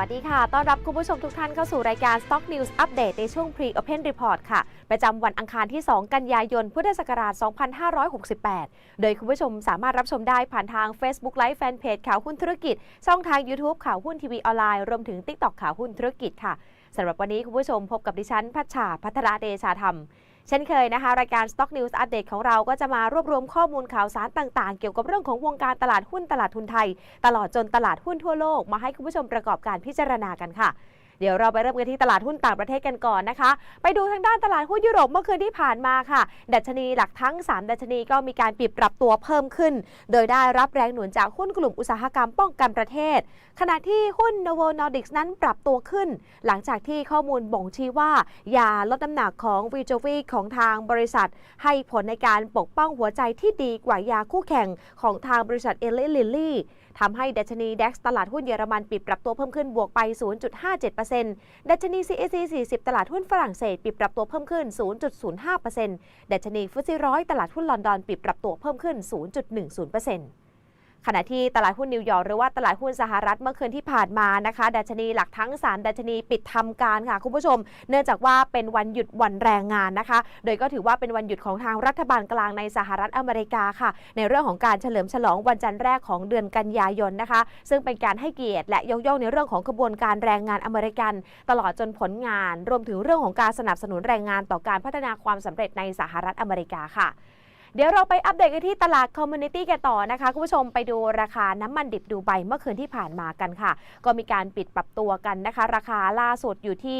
สวัสดีค่ะ ต้อนรับคุณผู้ชมทุกท่านเข้าสู่รายการ Stock News Update ในช่วง Pre-Open Report ค่ะ ประจำวันอังคารที่ 2 กันยายน พุทธศักราช 2568 โดยคุณผู้ชมสามารถรับชมได้ผ่านทาง Facebook Live Fanpage ข่าวหุ้นธุรกิจ ช่องทาง YouTube ข่าวหุ้นทีวีออนไลน์ รวมถึง TikTok ข่าวหุ้นธุรกิจค่ะสำหรับวันนี้คุณผู้ชมพบกับดิฉัน พัชชาพัทรเดชาธรรม เช่นเคยนะคะ รายการ Stock News Update ของเราก็จะมารวบรวมข้อมูลข่าวสารต่างๆ เกี่ยวกับเรื่องของวงการตลาดหุ้นตลาดทุนไทย ตลอดจนตลาดหุ้นทั่วโลกมาให้คุณผู้ชมประกอบการพิจารณากันค่ะ เดี๋ยวเราไปเริ่มกันที่ตลาดหุ้นต่างประเทศกันก่อนนะคะ ไปดูทางด้านตลาดหุ้นยุโรปเมื่อคืนที่ผ่านมาค่ะ ดัชนีหลักทั้ง 3 ดัชนีก็มีการปรับปรับตัวเพิ่มขึ้น โดยได้รับแรงหนุนจากหุ้นกลุ่มอุตสาหกรรมป้องกันประเทศ ขณะที่หุ้น Novo Nordisk นั้นปรับตัวขึ้น หลังจากที่ข้อมูลบ่งชี้ว่า ยาลดน้ำหนักของ v i j o v i ของทางบริษัท ให้ผลในการปกป้องหัวใจที่ดีกว่ายาคู่แข่งของทางบริษัทเอล y ลิลลี่ทำให้ดัชนี DAX ตลาดหุ้นเยอรมันปิดปรับตัวเพิ่มขึ้นบวกไป 0.57%ดัชนี CAC 40 ตลาดหุ้นฝรั่งเศสปิดปรับตัวเพิ่มขึ้น 0.05%ดัชนีฟุตซี่ร้อยตลาดหุ้นลอนดอนปิดปรับตัวเพิ่มขึ้น 0.10% ขณะที่ตลาดหุ้นนิวยอร์กหรือว่าตลาดหุ้นสหรัฐเมื่อคืนที่ผ่านมานะคะดัชนีหลักทั้ง 3 ดัชนีปิดทำการค่ะคุณผู้ชม เนื่องจากว่าเป็นวันหยุดวันแรงงานนะคะ โดยก็ถือว่าเป็นวันหยุดของทางรัฐบาลกลางในสหรัฐอเมริกาค่ะ ในเรื่องของการเฉลิมฉลองวันจันทร์แรกของเดือนกันยายนนะคะ ซึ่งเป็นการให้เกียรติและยกย่องในเรื่องของกระบวนการแรงงานอเมริกัน ตลอดจนผลงาน รวมถึงเรื่องของการสนับสนุนแรงงานต่อการพัฒนาความสำเร็จในสหรัฐอเมริกาค่ะ เดี๋ยวเราไปอัปเดตกันที่ตลาดคอมมูนิตี้กันต่อนะคะคุณผู้ชมไปดูราคาน้ำมันดิบดูไบเมื่อคืนที่ผ่านมากันค่ะ ก็มีการปิดปรับตัวกันนะคะ ราคาล่าสุดอยู่ที่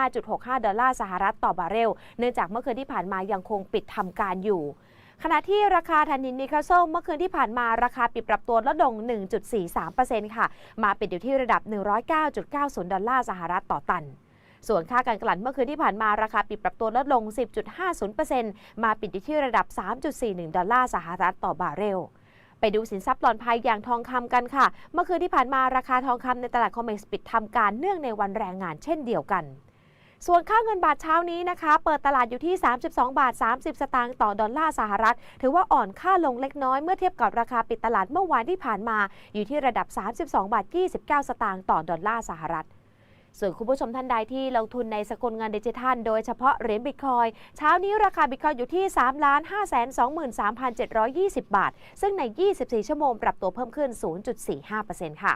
65.65 ดอลลาร์สหรัฐต่อบาร์เรล เนื่องจากเมื่อคืนที่ผ่านมายังคงปิดทำการอยู่ขณะที่ราคาถ่านินนิกาโซลเมื่อคืนที่ผ่านมาราคาปิดปรับตัวลดลง 1.43%ค่ะ มาปิดอยู่ที่ระดับ 109.90 ดอลลาร์สหรัฐต่อตัน ส่วนค่าการกลั่นเมื่อคืนที่ผ่านมาราคาปิดปรับตัวลดลง 10.50%มาปิดที่ระดับ 3.41 ดอลลาร์สหรัฐต่อบาร์เรลไปดูสินทรัพย์ปลอดภัยอย่างทองคำกันค่ะ เมื่อคืนที่ผ่านมาราคาทองคำในตลาดคอมเมกซ์ปิดทำการเนื่องในวันแรงงานเช่นเดียวกัน ส่วนค่าเงินบาทเช้านี้นะคะ เปิดตลาดอยู่ที่ 32 บาท 30 สตางค์ต่อดอลลาร์สหรัฐ ถือว่าอ่อนค่าลงเล็กน้อยเมื่อเทียบกับราคาปิดตลาดเมื่อวานที่ผ่านมา อยู่ที่ระดับ 32 บาท 29 สตางค์ต่อดอลลาร์สหรัฐ ส่วนคุณผู้ชมท่านใดที่ลงทุนในสกุลเงินดิจิทัล โดยเฉพาะเหรียญบิตคอยเช้านี้ราคาบิตคอยอยู่ที่3 5 2 3 7 2 0 บาท ซึ่งใน 24 ชั่วโมงปรับตัวเพิ่มขึ้น 0.45%ค่ะ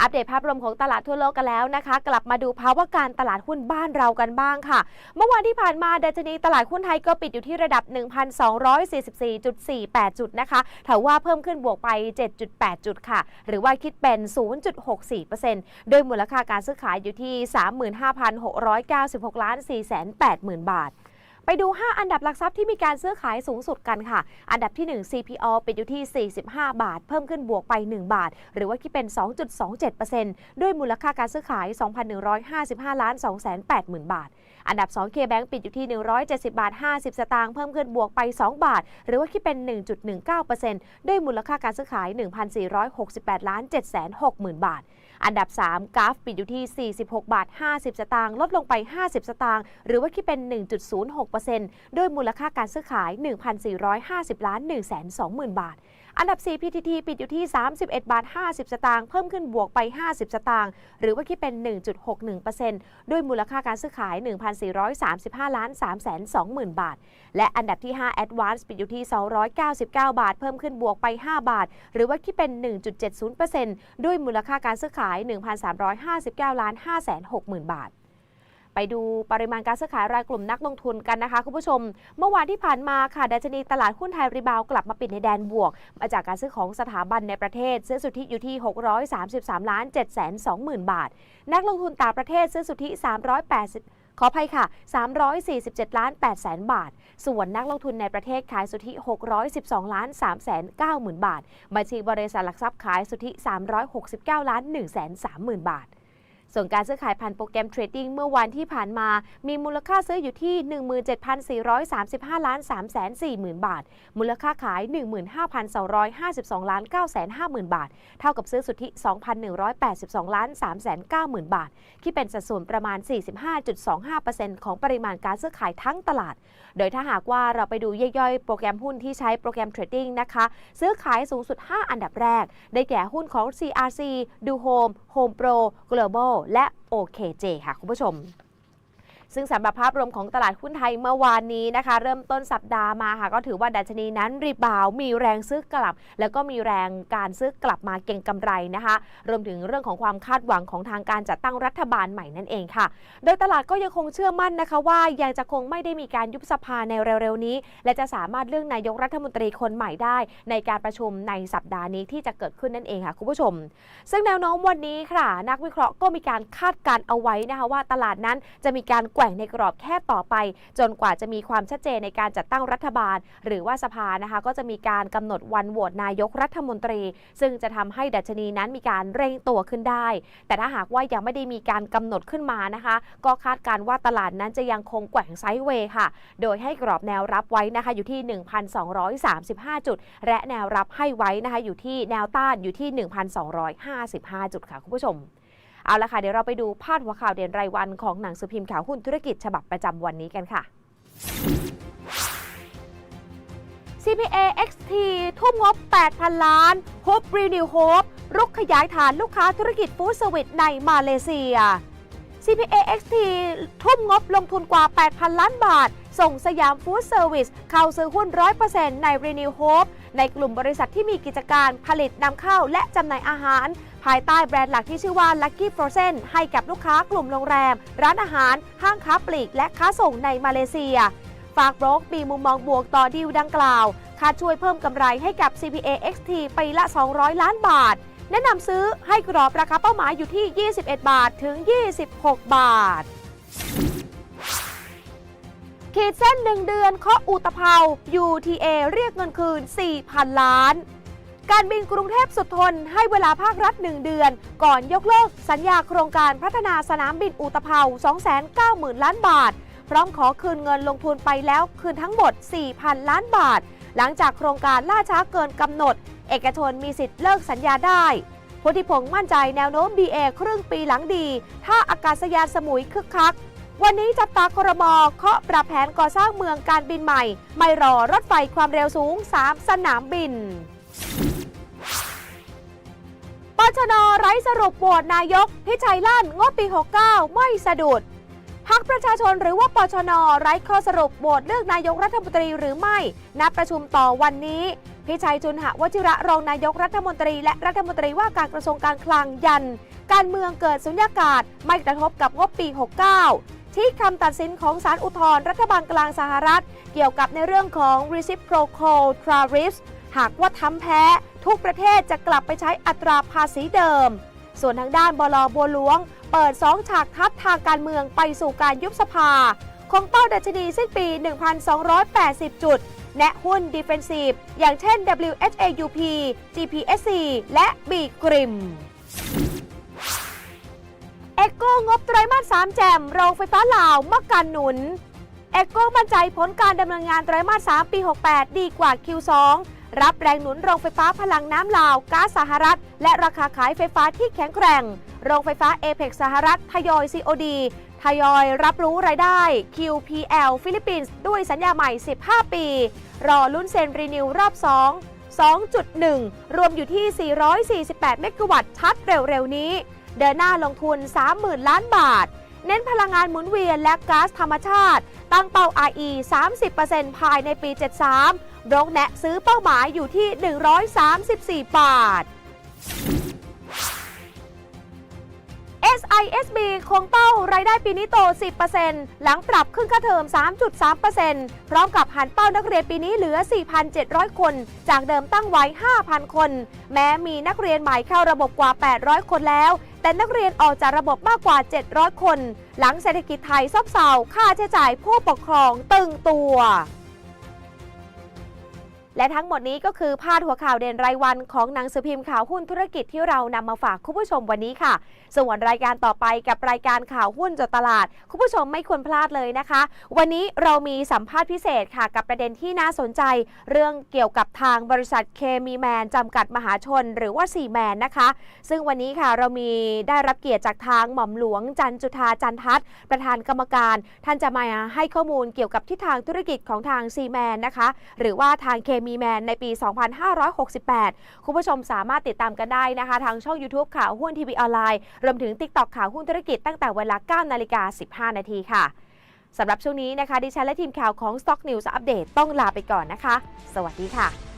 อัปเดตภาพรวมของตลาดทั่วโลกกันแล้วนะคะ กลับมาดูภาวะการตลาดหุ้นบ้านเรากันบ้างค่ะ เมื่อวานที่ผ่านมาดัชนีตลาดหุ้นไทยก็ปิดอยู่ที่ระดับ 1,244.48 จุดนะคะถือว่าเพิ่มขึ้นบวกไป 7.8 จุดค่ะ หรือว่าคิดเป็น 0.64%โดยมูลค่าการซื้อขายอยู่ที่ 35,696ล้าน480,000 บาท ไปดู 5 อันดับหลักทรัพย์ที่มีการซื้อขายสูงสุดกันค่ะ อันดับที่ 1 CPO ปิดอยู่ที่ 45 บาท เพิ่มขึ้นบวกไป 1 บาท หรือว่าคิดเป็น 2.27%ด้วยมูลค่าการซื้อขาย 2,155 ล้าน 280,000 บาท อันดับ 2 KBank ปิดอยู่ที่ 170 บาท 50 สตางค์เพิ่มขึ้นบวกไป 2 บาท หรือว่าคิดเป็น 1.19%ด้วยมูลค่าการซื้อขาย 1,468 ล้าน 760,000 บาท อันดับ 3กราฟปิดอยู่ที่ 46 บาท 50 สตางค์ลดลงไป 50 สตางค์หรือว่าคิดเป็น 1.06%ด้วยมูลค่าการซื้อขาย 1,450 ล้าน120,000 บาท อันดับ 4 PTT ปิดอยู่ที่ 31 บาท 50 สตางค์ เพิ่มขึ้นบวกไป 50 สตางค์ หรือว่าคิดเป็น 1.61%ด้วยมูลค่าการซื้อขาย 1,435 ล้าน320,000 บาท และอันดับที่ 5 Advance ปิดอยู่ที่ 299 บาท เพิ่มขึ้นบวกไป 5 บาท หรือว่าคิดเป็น 1.70%ด้วยมูลค่าการซื้อขาย 1,359 ล้าน560,000 บาท ไปดูปริมาณการซื้อขายรายกลุ่มนักลงทุนกันนะคะคุณผู้ชม เมื่อวานที่ผ่านมาค่ะดัชนีตลาดหุ้นไทยรีบาวกลับมาปิดในแดนบวก มาจากการซื้อของสถาบันในประเทศ ซื้อสุทธิอยู่ที่ 633ล้าน720,000บาท นักลงทุนต่างประเทศซื้อสุทธิ380ขออภัยค่ะ 347 ล้าน8แสนบาท ส่วนนักลงทุนในประเทศขายสุทธิ 612 ล้าน3แสน9หมื่นบาท บัญชีบริษัทหลักทรัพย์ขายสุทธิ 369 ล้าน1แสน3หมื่นบาท ส่วนการซื้อขายผ่านโปรแกรมเทรดดิ้งเมื่อวันที่ผ่านมา มีมูลค่าซื้ออยู่ที่ 17,435 ล้าน3 4 0 0 0 0บาท มูลค่าขาย 15,252 ล้าน9 5 0 0 0 0 บาท เท่ากับซื้อสุทธิ 2,182 ล้าน3 9 0 0 0 0บาทที่เป็นสัดส่วนประมาณ 45.25%ของปริมาณการซื้อขายทั้งตลาด โดยถ้าหากว่าเราไปดูย่อยๆ โปรแกรมหุ้นที่ใช้โปรแกรมเทรดดิ้งนะคะ ซื้อขายสูงสุด 5 อันดับแรก ได้แก่หุ้นของ CRC ดูโฮม Home Pro Global และ OKJ ค่ะคุณผู้ชม ซึ่งสำหรับภาพรวมของตลาดหุ้นไทยเมื่อวานนี้นะคะ เริ่มต้นสัปดาห์มาค่ะ ก็ถือว่าดัชนีนั้นรีบาวมีแรงซื้อกลับ แล้วก็มีแรงการซื้อกลับมาเก็งกำไรนะคะ รวมถึงเรื่องของความคาดหวังของทางการจัดตั้งรัฐบาลใหม่นั่นเองค่ะ โดยตลาดก็ยังคงเชื่อมั่นนะคะ ว่ายังจะคงไม่ได้มีการยุบสภาในเร็วๆนี้ และจะสามารถเลือกนายกรัฐมนตรีคนใหม่ได้ ในการประชุมในสัปดาห์นี้ที่จะเกิดขึ้นนั่นเองค่ะคุณผู้ชม ซึ่งแนวโน้มวันนี้ค่ะ นักวิเคราะห์ก็มีการคาดการเอาไว้นะคะว่าตลาดนั้นจะมีการแกว่งในกรอบแคบต่อไป จนกว่าจะมีความชัดเจนในการจัดตั้งรัฐบาล หรือว่าสภานะคะก็จะมีการกำหนดวันโหวตนายกรัฐมนตรี ซึ่งจะทำให้ดัชนีนั้นมีการเร่งตัวขึ้นได้ แต่ถ้าหากว่ายังไม่ได้มีการกำหนดขึ้นมานะคะ ก็คาดการว่าตลาดนั้นจะยังคงแกว่งไซด์เวย์ค่ะ โดยให้กรอบแนวรับไว้นะคะอยู่ที่ 1,235 จุด และแนวรับให้ไว้นะคะอยู่ที่แนวต้านอยู่ที่ 1,255 จุดค่ะคุณผู้ชม เอาละค่ะเดี๋ยวเราไปดูพาดหัวข่าวเด่นรายวันของหนังสือพิมพ์ข่าวหุ้นธุรกิจฉบับประจำวันนี้กันค่ะ CPA XT ทุ่มงบ 8,000 ล้าน Hope Renew Hope รุกขยายฐานลูกค้าธุรกิจฟู้ดเซอร์วิสในมาเลเซีย CPA XT ทุ่มงบลงทุนกว่า 8,000 ล้านบาท ส่งสยามฟู้ดเซอร์วิสเข้าซื้อหุ้น 100%ใน Renew Hope ในกลุ่มบริษัทที่มีกิจการผลิตนำเข้าและจำหน่ายอาหารายใต้แบรนด์หลักที่ชื่อว่า Lucky Frozen ให้กับลูกค้ากลุ่มโรงแรม ร้านอาหาร ห้างค้าปลีก และค้าส่งในมาเลเซีย ฝากโบรกมีมุมมองบวกต่อดีลดังกล่าวคาดช่วยเพิ่มกำไรให้กับ CPA XT ปีละ 200 ล้านบาท แนะนำซื้อให้กรอบราคาเป้าหมายอยู่ที่ 21 บาทถึง 26 บาท ขีดเส้น 1 เดือนเคาะอุตภเปา UTA เรียกเงินคืน 4,000 ล้าน การบินกรุงเทพสุดทนให้เวลาภาครัฐ 1 เดือน ก่อนยกเลิกสัญญาโครงการพัฒนาสนามบินอุตภเปา290,000 ล้านบาท พร้อมขอคืนเงินลงทุนไปแล้วคืนทั้งหมด 4,000 ล้านบาท หลังจากโครงการล่าช้าเกินกำหนด เอกชนมีสิทธิ์เลิกสัญญาได้พุทธิพงษ์มั่นใจแนวโน้ม BA ครึ่งปีหลังดี ถ้าอากาศยานสมุยคึกคัก วันนี้จับตาครมเคาะปรับแผนก่อสร้างเมืองการบินใหม่ ไม่รอรถไฟความเร็วสูง 3 สนามบิน ปชนไร้สรุปโหวตนายก พิชัยลั่นงบปี 69 ไม่สะดุดพักประชาชนหรือว่าปชนไร้ข้อสรุปโหวตเลือกนายกรัฐมนตรีหรือไม่ นัดประชุมต่อวันนี้ พิชัยจุนหะวชิระรองนายกรัฐมนตรี และรัฐมนตรีว่าการกระทรวงการคลังยัน การเมืองเกิดสุญญากาศไม่กระทบกับงบปี 69 ที่คำตัดสินของศาลอุทธรณ์รัฐบาลกลางสหรัฐ เกี่ยวกับในเรื่องของ reciprocal tariffs หากว่าทำแพ้ทุกประเทศจะกลับไปใช้อัตราภาษีเดิม ส่วนทางด้านบลบัวหลวง เปิด2ฉากทัศทางการเมืองไปสู่การยุบสภา คงเป้าดัชนีสิ้นปี 1,280 จุด แนะหุ้น Defensive อย่างเช่น WHAUP GPSC และ B กริมเอโก้งบไตรมาส 3 แจมโรงไฟฟ้าลาวมักการหนุนเอโก้มั่นใจผลการดำเนินงานไตรมาส 3 ปี 68 ดีกว่า Q2 รับแรงหนุนโรงไฟฟ้าพลังน้ำลาวก๊าซสหรัฐ และราคาขายไฟฟ้าที่แข็งแกร่ง โรงไฟฟ้าเอเ x สหรัฐทยอย COD ทยอยรับรู้รายได้ QPL ฟิลิปปินส์ด้วยสัญญาใหม่ 15 ปี รอลุ้นเซ็นรีนิวรอบ 2 2.1 รวมอยู่ที่ 448 เมกะวัตต์ชัดเร็วๆ นี้ เดินหน้าลงทุน 30,000 ล้านบาท เน้นพลังงานหมุนเวียนและก๊าซธรรมชาติ ตั้งเป้า RE 30%ภายในปี 73 โรงแนะซื้อเป้าหมายอยู่ที่ 134 บาท SISB คงเป้ารายได้ปีนี้โต 10%หลังปรับขึ้นค่าเทอม 3.3%พร้อมกับหันเป้านักเรียนปีนี้เหลือ 4,700 คน จากเดิมตั้งไว้ 5,000 คน แม้มีนักเรียนใหม่เข้าระบบกว่า 800 คนแล้ว แต่นักเรียนออกจากระบบมากกว่า 700 คน หลังเศรษฐกิจไทยซบเซาค่าใช้จ่ายผู้ปกครองตึงตัว และทั้งหมดนี้ก็คือพาดหัวข่าวเด่นรายวันของหนังสือพิมพ์ข่าวหุ้นธุรกิจที่เรานำมาฝากคุณผู้ชมวันนี้ค่ะ ส่วนรายการต่อไปกับรายการข่าวหุ้นจดตลาด คุณผู้ชมไม่ควรพลาดเลยนะคะ วันนี้เรามีสัมภาษณ์พิเศษค่ะ กับประเด็นที่น่าสนใจ เรื่องเกี่ยวกับทางบริษัทเคมีแมนจำกัดมหาชน หรือว่าซีแมนนะคะ ซึ่งวันนี้ค่ะเรามีได้รับเกียรติจากทางหม่อมหลวงจันจุธาจันทัศน์ประธานกรรมการ ท่านจะมาให้ข้อมูลเกี่ยวกับทิศทางธุรกิจของทางซีแมนนะคะ หรือว่าทางเคมีีแมนในปี 2568 คุณผู้ชมสามารถติดตามกันได้นะคะ ทางช่อง YouTube ข่าวหุ้นทีวีออนไลน์ รวมถึง TikTok ข่าวหุ้นธุรกิจตั้งแต่เวลา 9 นาฬิกา 15 นาทีค่ะสำหรับช่วงนี้นะคะ ดิฉันและทีมข่าวของ Stock News อัปเดตต้องลาไปก่อนนะคะ สวัสดีค่ะ